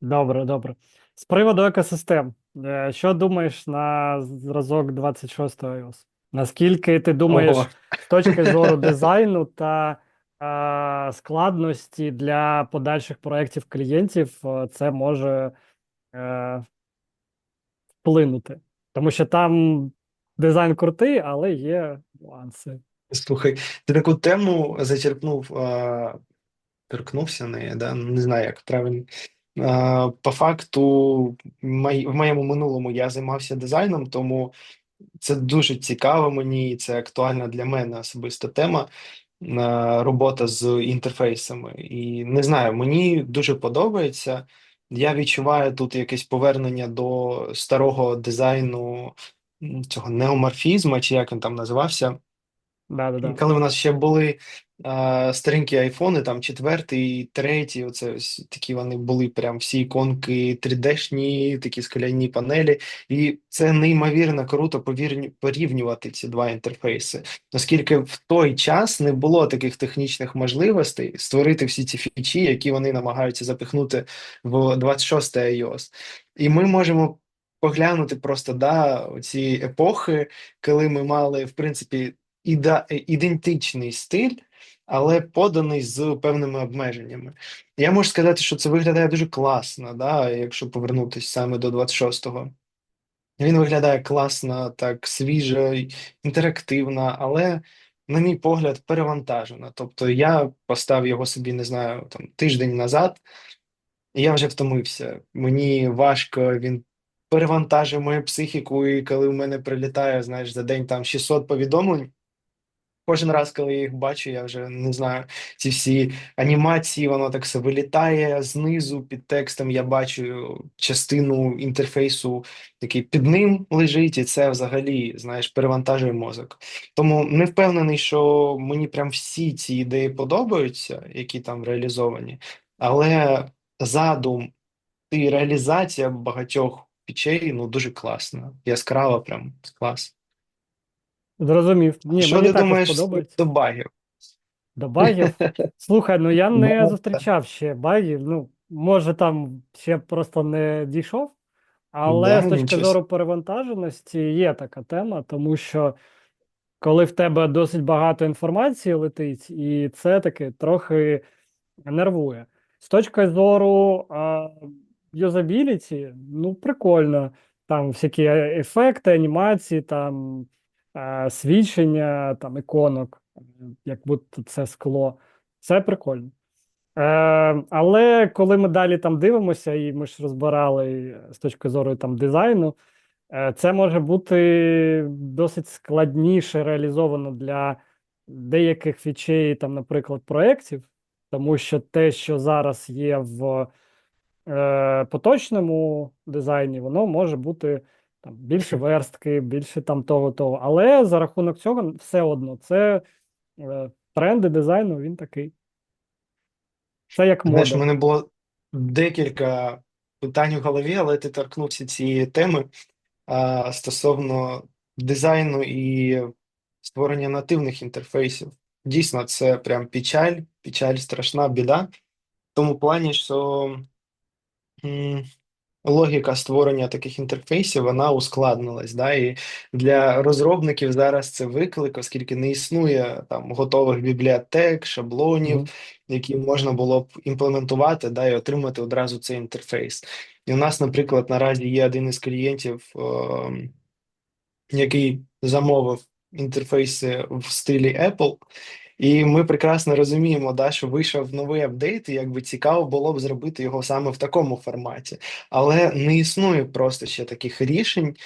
Добре, добре. З приводу екосистем, е, що думаєш на зразок 26 iOS? Наскільки ти думаєш, Ого. з точки зору дизайну та е, складності для подальших проєктів клієнтів, е, це може е, вплинути? Тому що там дизайн крутий, але є нюанси. Слухай, ти таку тему зачерпнув, а, торкнувся неї, да? Не знаю, як правильно. А, по факту, в моєму минулому я займався дизайном, тому це дуже цікаво мені, це актуальна для мене особиста тема. Робота з інтерфейсами. І не знаю, мені дуже подобається. Я відчуваю тут якесь повернення до старого дизайну, цього неоморфізму, чи як він там називався. Да-да-да. Коли в нас ще були а, старенькі айфони, там четвертий, третій, оце ось такі вони були прям всі іконки 3D-шні, такі скляні панелі, і це неймовірно круто порівнювати ці два інтерфейси, оскільки в той час не було таких технічних можливостей створити всі ці фічі, які вони намагаються запихнути в 26 iOS. І ми можемо поглянути просто да, ці епохи, коли ми мали, в принципі ідентичний стиль, але поданий з певними обмеженнями. Я можу сказати, що це виглядає дуже класно, да, якщо повернутися саме до 26-го. Він виглядає класно, так свіжо, інтерактивно, але, на мій погляд, перевантажено. Тобто я поставив його собі, не знаю, там тиждень назад, і я вже втомився. Мені важко, він перевантажує мою психіку, і коли в мене прилітає, знаєш, за день там 600 повідомлень. Кожен раз, коли я їх бачу, я вже не знаю, ці всі анімації, воно так все вилітає знизу під текстом. Я бачу частину інтерфейсу, який під ним лежить, і це взагалі, знаєш, перевантажує мозок. Тому не впевнений, що мені прям всі ці ідеї подобаються, які там реалізовані, але задум і реалізація багатьох печей ну дуже класна, яскрава, прям клас. Зрозумів. Ні, Що мені ти також думаєш подобається. до багів? До багів. Слухай, ну я не Ну, зустрічав ще багів. Ну, може, там ще просто не дійшов, але Да, з точки нічого. зору перевантаженості є така тема, тому що коли в тебе досить багато інформації летить, і це таки трохи нервує. З точки зору а, юзабіліті, ну, прикольно. Там всякі ефекти, анімації, там свідчення, там іконок, е, як будто це скло. Це прикольно. Е, але коли ми далі там дивимося, і ми ж розбирали з точки зору там дизайну, е, це може бути досить складніше реалізовано для деяких фічей, там, наприклад, проєктів, тому що те, що зараз є в е, поточному дизайні, воно може бути там більше верстки, більше там того, того. Але за рахунок цього все одно це е, тренди дизайну, він такий. Це як Знаєш, у мене було декілька питань у голові, але ти торкнувся цієї теми а, стосовно дизайну і створення нативних інтерфейсів. Дійсно, це прям печаль, печаль, страшна біда. В тому плані, що м, логіка створення таких інтерфейсів вона ускладнилась. Да? І для розробників зараз це виклик, оскільки не існує там готових бібліотек, шаблонів, Мгм. які можна було б імплементувати да, і отримати одразу цей інтерфейс. І у нас, наприклад, наразі є один із клієнтів, ем, який замовив інтерфейси в стилі Apple. І ми прекрасно розуміємо, да, що вийшов новий апдейт, і якби цікаво було б зробити його саме в такому форматі. Але не існує просто ще таких рішень.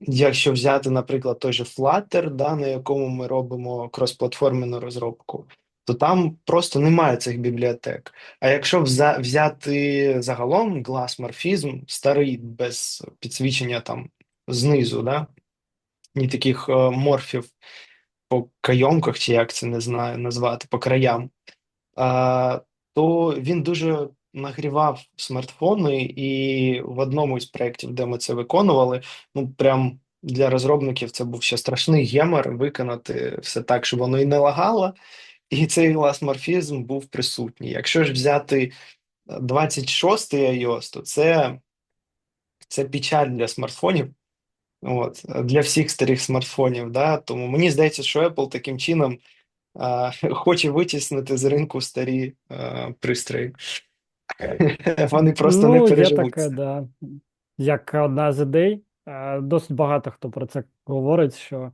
Якщо взяти, наприклад, той же Flutter, да, на якому ми робимо кросплатформену розробку, то там просто немає цих бібліотек. А якщо взяти загалом глас-морфізм, старий без підсвічення там знизу, да, ні таких е, морфів по кайомках, чи як це не знаю назвати, по краям, то він дуже нагрівав смартфони, і в одному із проєктів, де ми це виконували, ну прям для розробників це був ще страшний гемор виконати все так, щоб воно і не лагало, і цей гласморфізм був присутній. Якщо ж взяти 26 iOS, то це, це печаль для смартфонів. От, для всіх старих смартфонів. Да? Тому мені здається, що Apple таким чином а, хоче витіснити з ринку старі а, пристрої. Вони просто не Ну, є переживуть. таке, да. Як одна з ідей. Е, Досить багато хто про це говорить, що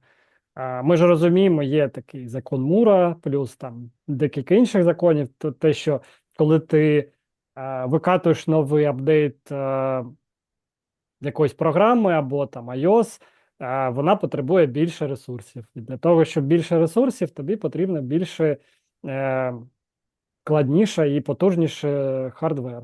ми ж розуміємо, є такий закон Мура, плюс там декілька інших законів. То те, що коли ти викатуєш новий апдейт е, якоїсь програми або там iOS, е, вона потребує більше ресурсів. І для того, щоб більше ресурсів, тобі потрібно більше е, складніше і потужніше хардвер.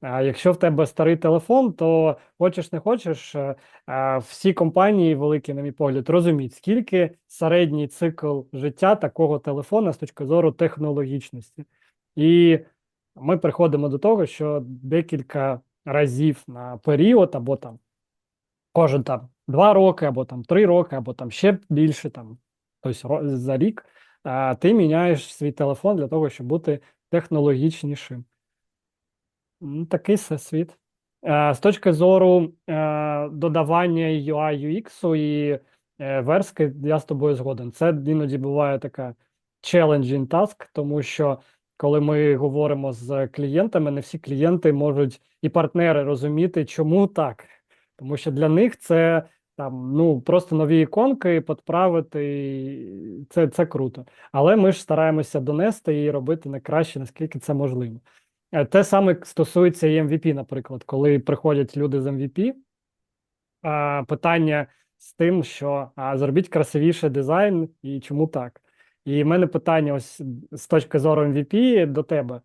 А якщо в тебе старий телефон, то хочеш не хочеш, е, е, всі компанії великі, на мій погляд, розуміють, скільки середній цикл життя такого телефона з точки зору технологічності. І ми приходимо до того, що декілька разів на період, або там кожен там два роки, або там три роки, або там ще більше, там тобто за рік, ти міняєш свій телефон для того, щоб бути технологічнішим. Ну, Такий все світ. Е, З точки зору е, додавання UI UX і е, верстки, я з тобою згоден. Це іноді буває така challenging task, тому що коли ми говоримо з клієнтами, не всі клієнти можуть і партнери розуміти, чому так. Тому що для них це там ну просто нові іконки підправити, це, це круто. Але ми ж стараємося донести і робити найкраще, наскільки це можливо. Е, Те саме стосується і MVP, наприклад, коли приходять люди з MVP, питання з тим, що а, зробіть красивіше дизайн і чому так. І в мене питання ось з точки зору MVP до тебе.